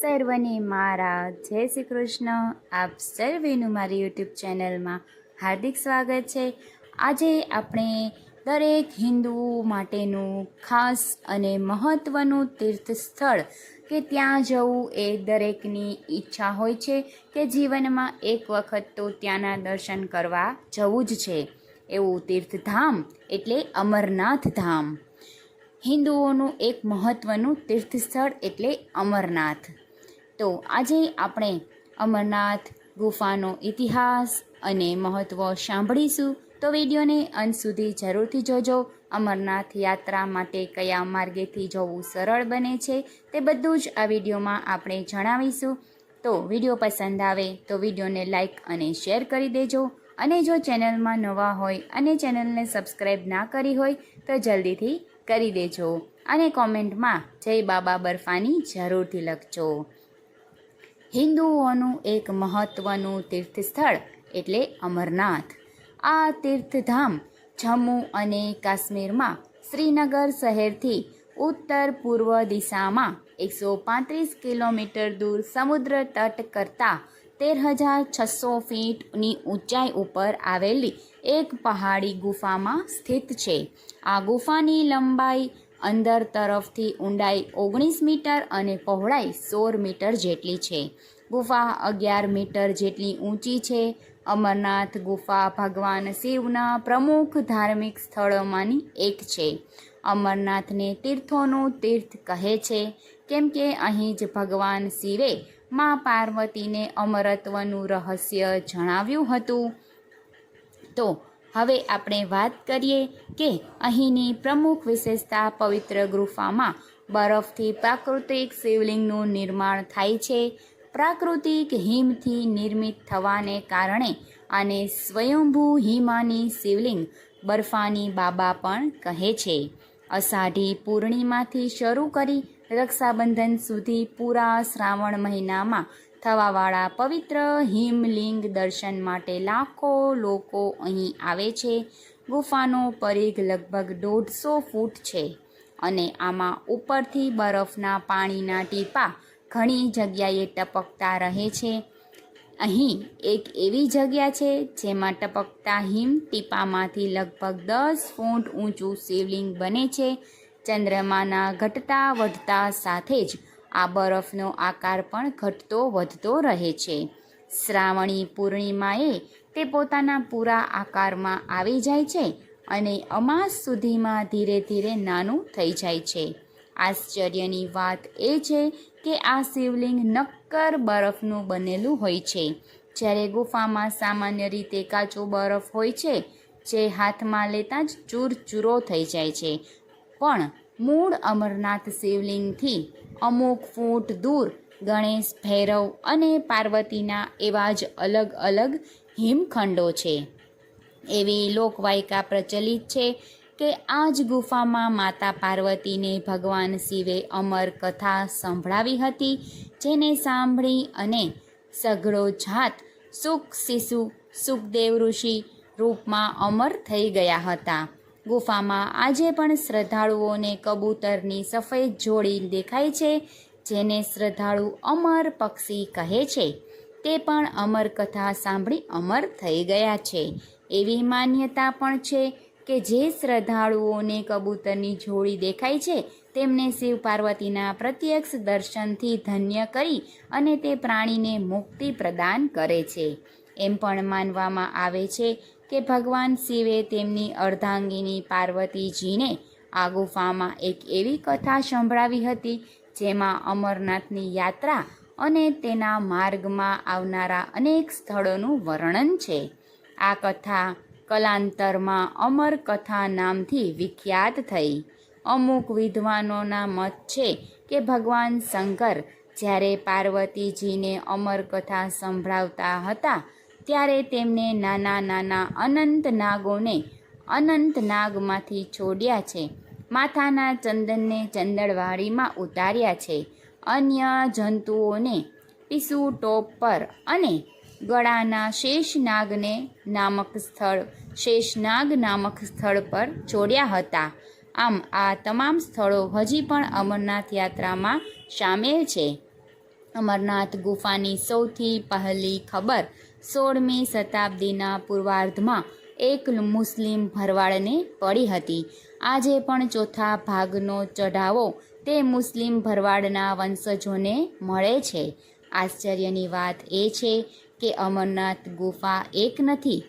સર્વને મારા. જય શ્રી કૃષ્ણ. આપ સર્વેનું મારી યુટ્યુબ ચેનલમાં હાર્દિક સ્વાગત છે. આજે આપણે દરેક હિન્દુઓ માટેનું ખાસ અને મહત્ત્વનું તીર્થ સ્થળ કે ત્યાં જવું એ દરેકની ઈચ્છા હોય છે કે જીવનમાં એક વખત તો ત્યાંના દર્શન કરવા જવું જ છે. એવું તીર્થધામ એટલે અમરનાથ ધામ. હિન્દુઓનું એક મહત્ત્વનું તીર્થસ્થળ એટલે અમરનાથ. તો આજે આપણે અમરનાથ ગુફાનો ઇતિહાસ અને મહત્ત્વ સાંભળીશું. તો વિડીયોને અંત સુધી જરૂરથી જોજો. અમરનાથ યાત્રા માટે કયા માર્ગેથી જવું સરળ બને છે તે બધું જ આ વિડીયોમાં આપણે જણાવીશું. તો વીડિયો પસંદ આવે તો વિડીયોને લાઈક અને શેર કરી દેજો. અને જો ચેનલમાં નવા હોય અને ચેનલને સબસ્ક્રાઈબ ના કરી હોય તો જલ્દીથી કરી દેજો. અને કોમેન્ટમાં જય બાબા બરફાની જરૂરથી લખજો. હિન્દુઓનું એક મહત્ત્વનું તીર્થસ્થળ એટલે અમરનાથ. આ તીર્થધામ જમ્મુ અને કાશ્મીરમાં શ્રીનગર શહેરથી ઉત્તર પૂર્વ દિશામાં એકસો પાંત્રીસ કિલોમીટર દૂર સમુદ્ર તટ કરતાં તેર હજાર છસો ફીટની ઊંચાઈ ઉપર આવેલી એક પહાડી ગુફામાં સ્થિત છે. આ ગુફાની લંબાઈ અંદર તરફથી ઊંડાઈ ઓગણીસ મીટર અને પહોળાઈ સોળ મીટર જેટલી છે. ગુફા અગિયાર મીટર જેટલી ઊંચી છે. અમરનાથ ગુફા ભગવાન શિવના પ્રમુખ ધાર્મિક સ્થળોમાંની એક છે. અમરનાથને તીર્થોનું તીર્થ કહે છે. કેમ કે અહીં જ ભગવાન શિવે મા પાર્વતીને અમરત્વનું રહસ્ય જણાવ્યું હતું. તો હવે આપણે વાત કરીએ કે અહીંની પ્રમુખ વિશેષતા પવિત્ર ગુફામાં બરફથી પ્રાકૃતિક શિવલિંગનું નિર્માણ થાય છે. પ્રાકૃતિક હિમથી નિર્મિત થવાને કારણે આને સ્વયંભૂ હિમાની શિવલિંગ બરફાની બાબા પણ કહે છે. અષાઢી પૂર્ણિમાથી શરૂ કરી રક્ષાબંધન સુધી પૂરા શ્રાવણ મહિનામાં થવાવાળા પવિત્ર હિમલિંગ દર્શન માટે લાખો લોકો અહીં આવે છે. ગુફાનો પરિઘ લગભગ દોઢસો ફૂટ છે અને આમાં ઉપરથી બરફના પાણીના ટીપા ઘણી જગ્યાએ ટપકતા રહે છે. અહીં એક એવી જગ્યા છે જેમાં ટપકતા હિમ ટીપામાંથી લગભગ દસ ફૂટ ઊંચું શિવલિંગ બને છે. ચંદ્રમાના ઘટતા વધતા સાથે જ આ બરફનો આકાર પણ ઘટતો વધતો રહે છે. શ્રાવણી પૂર્ણિમાએ તે પોતાના પૂરા આકારમાં આવી જાય છે અને અમાસ સુધીમાં ધીરે ધીરે નાનું થઈ જાય છે. આશ્ચર્યની વાત એ છે કે આ શિવલિંગ નક્કર બરફનું બનેલું હોય છે. જ્યારે ગુફામાં સામાન્ય રીતે કાચો બરફ હોય છે, જે હાથમાં લેતા જ ચૂરચૂરો થઈ જાય છે. પણ મૂળ અમરનાથ શિવલિંગથી અમુક ફૂટ દૂર ગણેશ ભૈરવ અને પાર્વતીના એવા જ અલગ અલગ હિમખંડો છે. એવી લોકવાયકા પ્રચલિત છે કે આ જ ગુફામાં માતા પાર્વતીને ભગવાન શિવે અમર કથા સંભળાવી હતી, જેને સાંભળી અને સઘળો જાત સુખ શિશુ સુખદેવ ઋષિ રૂપમાં અમર થઈ ગયા હતા. ગુફામાં આજે પણ શ્રદ્ધાળુઓને કબૂતરની સફેદ જોડી દેખાય છે, જેને શ્રદ્ધાળુ અમર પક્ષી કહે છે. તે પણ અમર કથા સાંભળી અમર થઈ ગયા છે. એવી માન્યતા પણ છે કે જે શ્રદ્ધાળુઓને કબૂતરની જોડી દેખાય છે, તેમને શિવ પાર્વતીના પ્રત્યક્ષ દર્શનથી ધન્ય કરી અને તે પ્રાણીને મુક્તિ પ્રદાન કરે છે. એમ પણ માનવામાં આવે છે કે ભગવાન શિવે તેમની અર્ધાંગીની પાર્વતીજીને આ ગુફામાં એક એવી કથા સંભળાવી હતી, જેમાં અમરનાથની યાત્રા અને તેના માર્ગમાં આવનારા અનેક સ્થળોનું વર્ણન છે. આ કથા કલાંતરમાં અમર કથા નામથી વિખ્યાત થઈ. અમુક વિદ્વાનોના મત છે કે ભગવાન શંકર જ્યારે પાર્વતીજીને અમર કથા સંભળાવતા હતા ત્યારે તેમને નાના નાના અનંત નાગોને અનંત નાગમાંથી છોડ્યા છે. માથાના ચંદનને ચંદળવાડીમાં ઉતાર્યા છે. અન્ય જંતુઓને પીસુ ટોપ પર અને ગળાના શેષનાગને નામક સ્થળ શેષનાગ નામક સ્થળ પર છોડ્યા હતા. આમ આ તમામ સ્થળો હજી પણ અમરનાથ યાત્રામાં સામેલ છે. અમરનાથ ગુફાની સૌથી પહેલી ખબર સોળમી શતાબ્દીના પૂર્વાર્ધમાં એક મુસ્લિમ ભરવાડને પડી હતી. આજે પણ ચોથા ભાગનો ચઢાવો તે મુસ્લિમ ભરવાડના વંશજોને મળે છે. આશ્ચર્યની વાત એ છે કે અમરનાથ ગુફા એક નથી,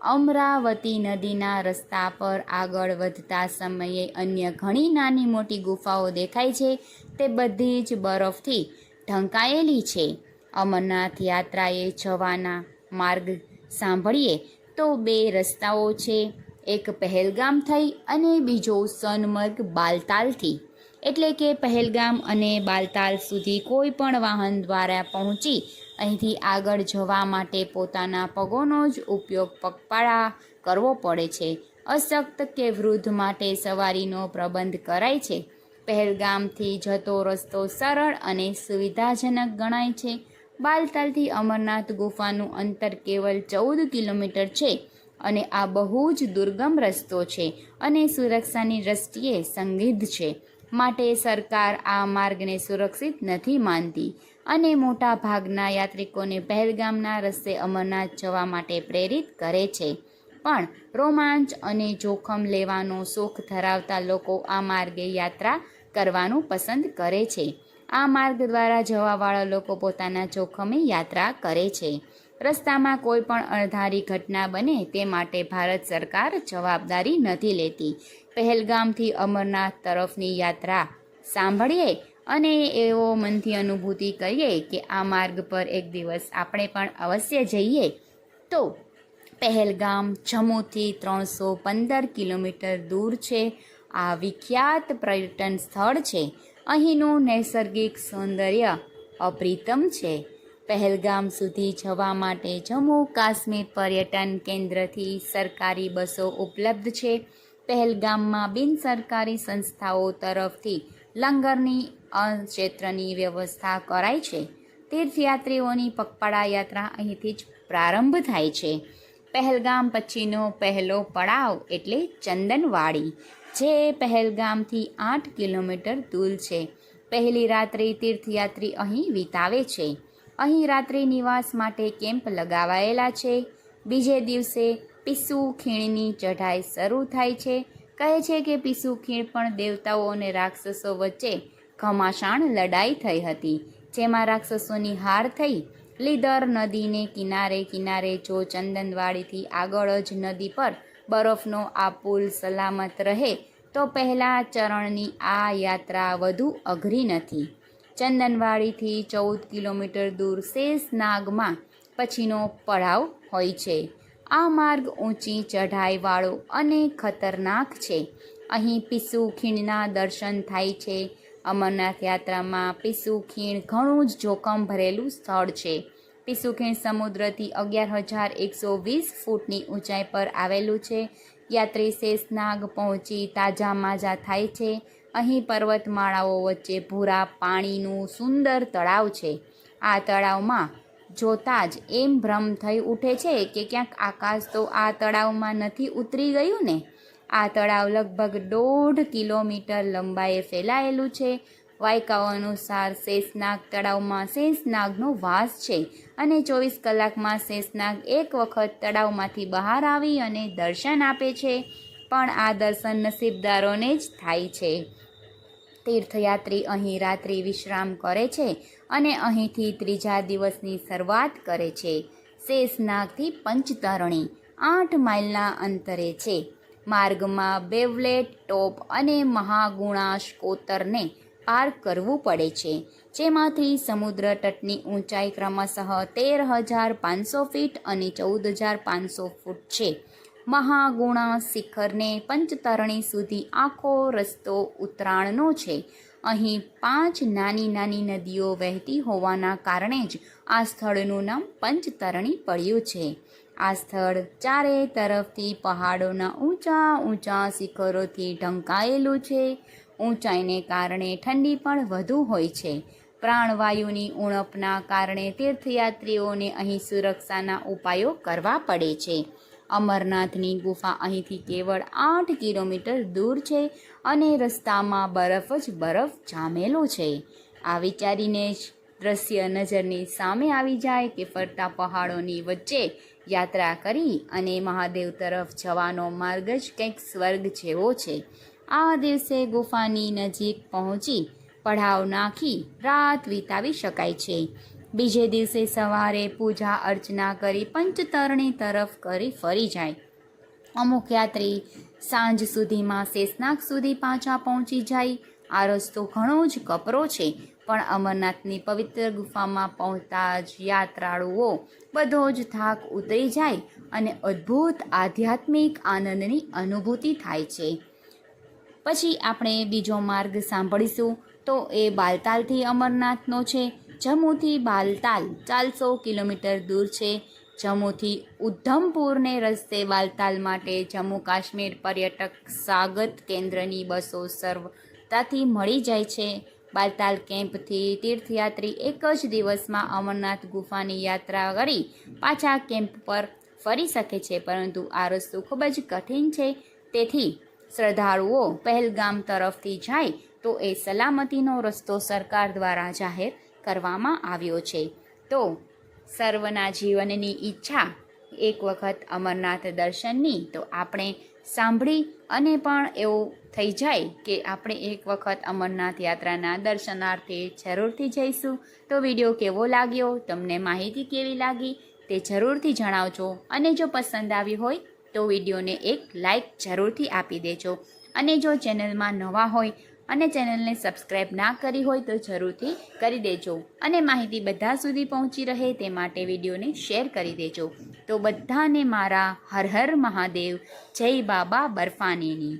અમરાવતી નદીના રસ્તા પર આગળ વધતા સમયે અન્ય ઘણી નાની મોટી ગુફાઓ દેખાય છે, તે બધી જ બરફથી ઢંકાયેલી છે. અમરનાથ યાત્રાએ જવાના માર્ગ સાંભળીએ તો બે રસ્તાઓ છે. એક પહેલગામ થઈ અને બીજો સોનમર્ગ બાલતાલથી. એટલે કે પહેલગામ અને બાલતાલ સુધી કોઈ પણ વાહન દ્વારા પહોંચી અહીંથી આગળ જવા માટે પોતાના પગોનો જ ઉપયોગ પગપાળા કરવો પડે છે. અશક્ત કે વૃદ્ધ માટે સવારીનો પ્રબંધ કરાય છે. પહેલગામથી જતો રસ્તો સરળ અને સુવિધાજનક ગણાય છે. બાલતાલથી અમરનાથ ગુફાનું અંતર કેવલ ચૌદ કિલોમીટર છે અને આ બહુ જ દુર્ગમ રસ્તો છે અને સુરક્ષાની દ્રષ્ટિએ સંગીધ છે. માટે સરકાર આ માર્ગને સુરક્ષિત નથી માનતી અને મોટા ભાગના યાત્રિકોને પહેલગામના રસ્તે અમરનાથ જવા માટે પ્રેરિત કરે છે. પણ રોમાંચ અને જોખમ લેવાનો શોખ ધરાવતા લોકો આ માર્ગે યાત્રા કરવાનું પસંદ કરે છે. આ માર્ગ દ્વારા જવાવાળા લોકો પોતાના જોખમે યાત્રા કરે છે. રસ્તામાં કોઈ પણ અણધારી ઘટના બને તે માટે ભારત સરકાર જવાબદારી નથી લેતી. પહેલગામથી અમરનાથ તરફની યાત્રા સાંભળીએ અને એવો મનથી અનુભૂતિ કરીએ કે આ માર્ગ પર એક દિવસ આપણે પણ અવશ્ય જઈએ. તો પહેલગામ જમ્મુથી ત્રણસો પંદર કિલોમીટર દૂર છે. આ વિખ્યાત પર્યટન સ્થળ છે. અહીંનું નૈસર્ગિક સૌંદર્ય અપ્રિતમ છે. પહેલગામ સુધી જવા માટે જમ્મુ કાશ્મીર પર્યટન કેન્દ્રથી સરકારી બસો ઉપલબ્ધ છે. પહેલગામમાં બિનસરકારી સંસ્થાઓ તરફથી લંગરની ક્ષેત્રની વ્યવસ્થા કરાય છે. તીર્થયાત્રીઓની પગપાળા યાત્રા અહીંથી જ પ્રારંભ થાય છે. પહેલગામ પછીનો પહેલો પડાવ એટલે ચંદનવાડી. જે પહેલગામથી આઠ કિલોમીટર દૂર છે. પહેલી રાત્રે તીર્થયાત્રી અહીં વિતાવે છે. અહીં રાત્રિ નિવાસ માટે કેમ્પ લગાવાયેલા છે. બીજે દિવસે પિસ્સુ ખીણની ચઢાઈ શરૂ થાય છે. કહે છે કે પિસ્સુ ખીણ પણ દેવતાઓ અને રાક્ષસો વચ્ચે ઘમાસાણ લડાઈ થઈ હતી. જેમાં રાક્ષસોની હાર થઈ. લીદર નદીને કિનારે કિનારે જો ચંદનવાડીથી આગળ જ નદી પર બરફનો આ પુલ સલામત રહે, તો પહેલાં ચરણની આ યાત્રા વધુ અઘરી નથી. ચંદનવાડીથી ચૌદ કિલોમીટર દૂર શેષનાગમાં પછીનો પડાવ હોય છે. આ માર્ગ ઊંચી ચઢાઈવાળો અને ખતરનાક છે. અહીં પિસુ ખીણના દર્શન થાય છે. અમરનાથ યાત્રામાં પિસુ ખીણ ઘણું જ જોખમ ભરેલું સ્થળ છે. પિસુ ખીણ સમુદ્રથી અગિયાર હજાર એકસો વીસ ફૂટની ઊંચાઈ પર આવેલું છે. યાત્રી શેષનાગ પહોંચી તાજા માજા થાય છે. અહીં પર્વતમાળાઓ વચ્ચે ભૂરા પાણીનું સુંદર તળાવ છે. આ તળાવમાં જોતાં જ એમ ભ્રમ થઈ ઉઠે છે કે ક્યાંક આકાશ તો આ તળાવમાં નથી ઉતરી ગયું ને? આ તળાવ લગભગ દોઢ કિલોમીટર લંબાઈએ ફેલાયેલું છે. વાયકાઓ અનુસાર શેષનાગ તળાવમાં શેષનાગનો વાસ છે અને ચોવીસ કલાકમાં શેષનાગ એક વખત તળાવમાંથી બહાર આવી અને દર્શન આપે છે. પણ આ દર્શન નસીબદારોને જ થાય છે. તીર્થયાત્રી અહીં રાત્રિ વિશ્રામ કરે છે અને અહીંથી ત્રીજા દિવસની શરૂઆત કરે છે. શેષનાગથી પંચતરણી આઠ માઇલના અંતરે છે. માર્ગમાં બેવલેટ ટોપ અને મહાગુણાશ કોતરને પાર કરવું પડે છે. જેમાંથી સમુદ્ર તટની ઊંચાઈ ક્રમશઃ તેર હજાર પાંચસો ફીટ અને ચૌદ હજાર પાંચસો ફૂટ છે. મહાગુણા શિખરને પંચતરણી સુધી આખો રસ્તો ઉતરાણનો છે. અહીં પાંચ નાની નાની નદીઓ વહેતી હોવાના કારણે જ આ સ્થળનું નામ પંચતરણી પડ્યું છે. આ સ્થળ ચારે તરફથી પહાડોના ઊંચા ઊંચા શિખરોથી ઢંકાયેલું છે. ઊંચાઈને કારણે ઠંડી પણ વધુ હોય છે. પ્રાણવાયુની ઉણપના કારણે તીર્થયાત્રીઓને અહીં સુરક્ષાના ઉપાયો કરવા પડે છે. અમરનાથની ગુફા અહીંથી કેવળ આઠ કિલોમીટર દૂર છે અને રસ્તામાં બરફ જ બરફ જામેલો છે. આ વિચારીને જ દ્રશ્ય નજરની સામે આવી જાય કે ફરતા પહાડોની વચ્ચે યાત્રા કરી અને મહાદેવ તરફ જવાનો માર્ગ જ કંઈક સ્વર્ગ જેવો છે. આ દિવસે ગુફાની નજીક પહોંચી પડાવ નાખી રાત વિતાવી શકાય છે. બીજે દિવસે સવારે પૂજા અર્ચના કરી પંચતરણી તરફ કરી ફરી જાય. અમુક યાત્રી સાંજ સુધીમાં શેષનાગ સુધી પાછા પહોંચી જાય. આ રસ્તો ઘણો જ કપરો છે, પણ અમરનાથની પવિત્ર ગુફામાં પહોંચતા જ યાત્રાળુઓ બધો જ થાક ઉતરી જાય અને અદ્ભુત આધ્યાત્મિક આનંદની અનુભૂતિ થાય છે. પછી આપણે બીજો માર્ગ સાંભળીશું. તો એ બાલતાલથી અમરનાથનો છે. જમ્મુથી બાલતાલ ચારસો કિલોમીટર દૂર છે. જમ્મુથી ઉધમપુરને રસ્તે બાલતાલ માટે જમ્મુ કાશ્મીર પર્યટક સ્વાગત કેન્દ્રની બસો સર્વતાથી મળી જાય છે. બાલતાલ કેમ્પથી તીર્થયાત્રી એક જ દિવસમાં અમરનાથ ગુફાની યાત્રા કરી પાછા કેમ્પ પર ફરી શકે છે. પરંતુ આ રસ્તો ખૂબ જ કઠિન છે. તેથી શ્રદ્ધાળુઓ પહેલગામ તરફથી જાય, તો એ સલામતીનો રસ્તો સરકાર દ્વારા જાહેર કરવામાં આવ્યો છે. તો સર્વના જીવનની ઈચ્છા, એક વખત અમરનાથ દર્શનની, તો આપણે સાંભળી અને પણ એવું થઈ જાય કે આપણે એક વખત અમરનાથ યાત્રાના દર્શનાર્થે જરૂરથી જઈશું. તો વીડિયો કેવો લાગ્યો? તમને માહિતી કેવી લાગી? તે જરૂરથી જણાવજો. અને જો પસંદ આવી હોય તો વિડીયોને એક લાઈક જરૂરથી આપી દેજો. અને જો ચેનલમાં નવા હોય અને ચેનલને સબસ્ક્રાઈબ ના કરી હોય તો જરૂરથી કરી દેજો. અને માહિતી બધા સુધી પહોંચી રહે તે માટે વિડીયોને શેર કરી દેજો. તો બધાને મારા હર હર મહાદેવ. જય બાબા બર્ફાનીની.